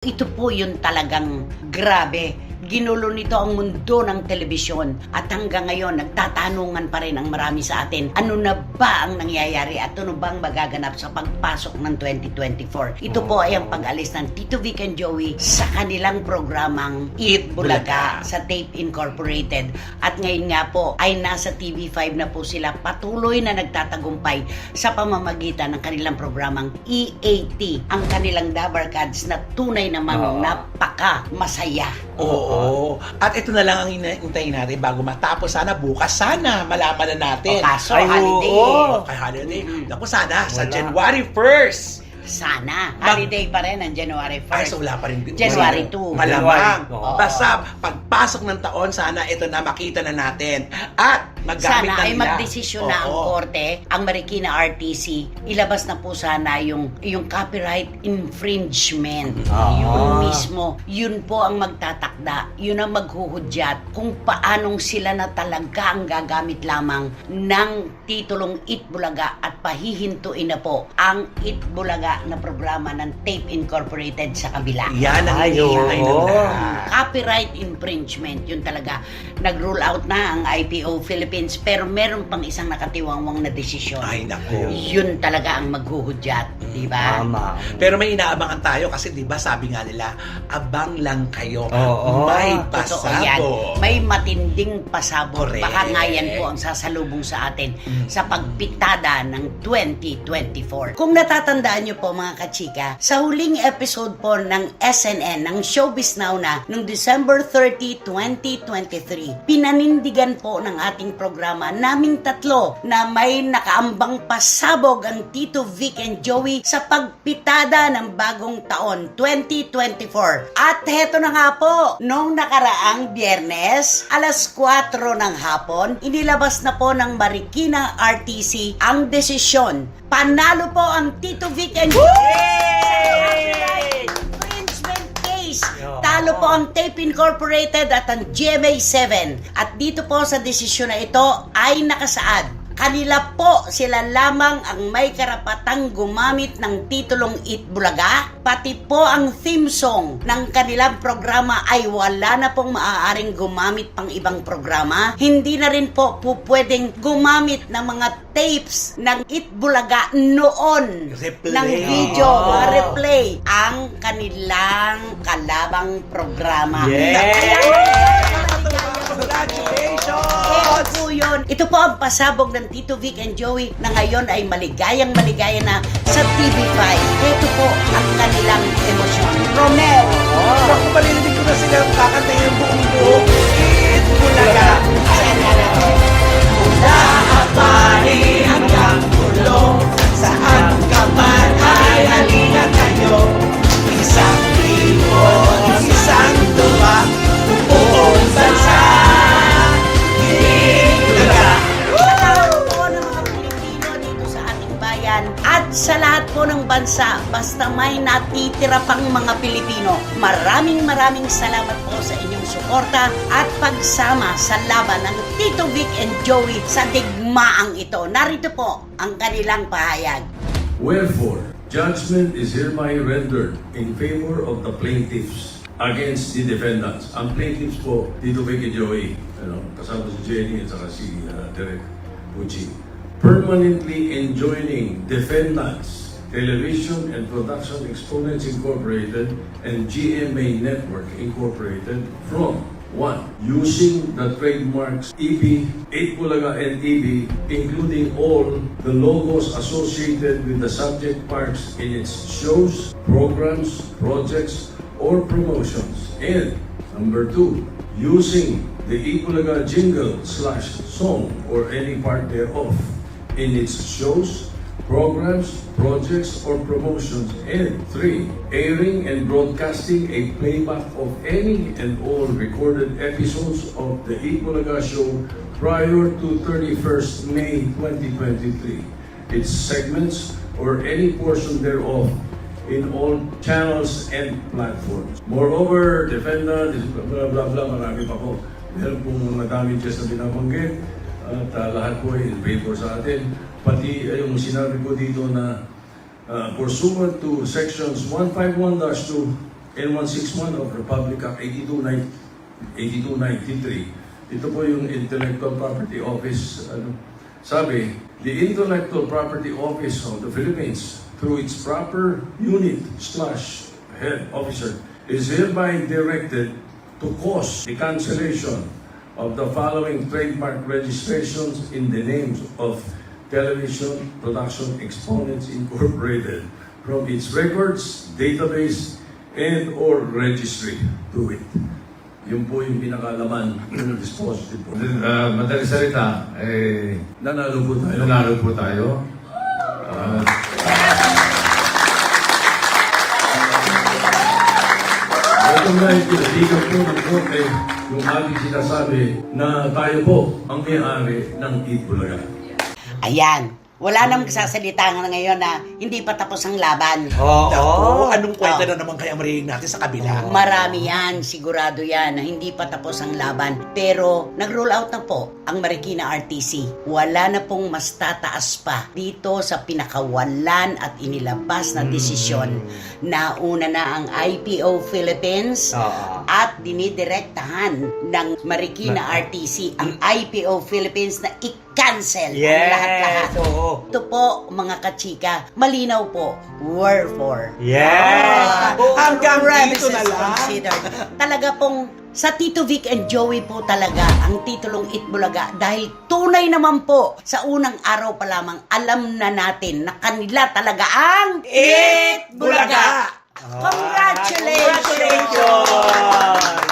Ito po yun talagang grabe. Ginulo nito ang mundo ng telebisyon at hanggang ngayon nagtatanungan pa rin ang marami sa atin ano na ba ang nangyayari at ano bang magaganap sa pagpasok ng 2024. Ito po ay ang pag-alis ng Tito Vic and Joey sa kanilang programang Eat Bulaga sa Tape Incorporated at ngayon nga po ay nasa TV5 na po sila patuloy na nagtatagumpay sa pamamagitan ng kanilang programang EAT ang kanilang Dabarkads na tunay namang Oo. napaka masaya. Oo. At ito na lang ang inaantayin natin bago matapos. Sana bukas, sana malaman na natin. O, kaso, Ay, holiday oo. Kay holiday. Naku, sana sa Wala. January 1st. Sana. Mag- Holiday pa rin ang January 1st. Ay, so wala pa rin. January wala. 2. Malamang. January, oo. Basta pagpasok ng taon, sana ito na makita na natin. At magamit sana na ay magdesisyon na ang Oo. korte, ang Marikina RTC, ilabas na po sana yung, yung copyright infringement. Ah. Yun mismo, yun po ang magtatakda, yun ang maghuhudyat kung paanong sila na talaga ang gagamit lamang ng titulong Itbulaga at pahihintuin na po ang Itbulaga na programa ng Tape Incorporated sa kabila. Yan ang Ay, hinihintay ng oo. lahat. Copyright infringement, yun talaga. Nag-rule out na ang IPO Philippines pero meron pang isang nakatiwangwang na desisyon. Ay, naku. Yun talaga ang maghuhudyat, di ba? Tama. Pero may inaabangan tayo kasi 'di ba sabi nga nila, abang lang kayo. Oo. May Totoo yan. pasabog. May matinding pasabog. Correct. Baka nga yan po ang sasalubong sa atin Mm. sa pagpitada ng 2024. Kung natatandaan nyo po mga kachika, sa huling episode po ng SNN, ng Showbiz Now na, noong December 30, 2023, pinanindigan po ng ating programa naming tatlo na may nakaambang pasabog ang Tito Vic and Joey sa pagpitada ng bagong taon 2024. At heto na nga po, noong nakaraang biyernes, alas 4 ng hapon, inilabas na po ng Marikina RTC ang desisyon. Panalo po ang Tito Vic and Joey! Po ang Tape Incorporated at ang GMA7. At dito po sa desisyon na ito ay nakasaad. Kanila po sila lamang ang may karapatang gumamit ng titulong Itbulaga. Pati po ang theme song ng kanilang programa ay wala na pong maaaring gumamit pang ibang programa. Hindi na rin po po pwedeng gumamit ng mga tapes ng Itbulaga noon Replay. ng video, Oh. mga replay ang kanilang kalabang programa. Yes! Congratulations! Ito po yun. Ito po ang pasabog ng Tito Vic and Joey na ngayon ay maligayang maligaya na sa TV5. Ito po ang kanilang emosyon. Romeo! Oh. Ako marinig ko na sila kakanta yung buong buo. Eat Bulaga. Bansa, basta may natitira pang mga Pilipino, maraming maraming salamat po sa inyong suporta at pagsama sa laban ng Tito Vic and Joey sa digmaang ito. Narito po ang kanilang pahayag. Wherefore, judgment is hereby rendered in favor of the plaintiffs against the defendants. Ang plaintiffs po, dito kay Joey, ano, kasama si Jenny at saka si uh, Derek Pucci, permanently enjoining defendants, Television and Production Exponents Incorporated and GMA Network Incorporated from one, using the trademarks EB, 8 Bulaga and EB, including all the logos associated with the subject parts in its shows, programs, projects, or promotions. And number two, using the Ipulaga jingle slash song or any part thereof in its shows, programs, projects, or promotions. And three, airing and broadcasting a playback of any and all recorded episodes of the Ipulaga show prior to 31st May 2023. Its segments or any portion thereof in all channels and platforms. Moreover, defendant, blah blah blah, marami pa po. Meron pong mga damages na binabanggit at uh, lahat po ay favor sa atin. Pati uh, yung sinabi ko dito na uh, pursuant to sections 151-2 N161 of Republic Act 82, 8293. Ito po yung Intellectual Property Office. Ano, sabi, the Intellectual Property Office of the Philippines, through its proper unit slash head officer, is hereby directed to cause the cancellation of the following trademark registrations in the names of Television Production Exponents Incorporated from its records, database, and or registry to it. Yun po yung pinakalaman ng dispositive po. Uh, madaling salita, eh, Nanalo po tayo. nanalo po tayo. Uh, Yung pinatigan po ng korte yung ating sinasabi na tayo po ang may-ari ng Itbulaga. Ayan. Wala namang kasasalita nga ngayon na hindi pa tapos ang laban. Oo, Naku. anong kwento Oh. na naman kaya marinig natin sa kabila? Marami yan, sigurado yan, na hindi pa tapos ang laban. Pero nag-roll out na po ang Marikina RTC. Wala na pong mas tataas pa dito sa pinakawalan at inilabas na desisyon na una na ang IPO Philippines Oo. at dinidirektahan ng Marikina RTC ang IPO Philippines na i-cancel ang lahat-lahat. oo. Ito po, mga kachika, malinaw po, wherefore. Yes! Ah, Hanggang dito na lang. considered. Talaga pong sa Tito Vic and Joey po talaga ang titulong Itbulaga dahil tunay naman po sa unang araw pa lamang alam na natin na kanila talaga ang Itbulaga! Congratulations!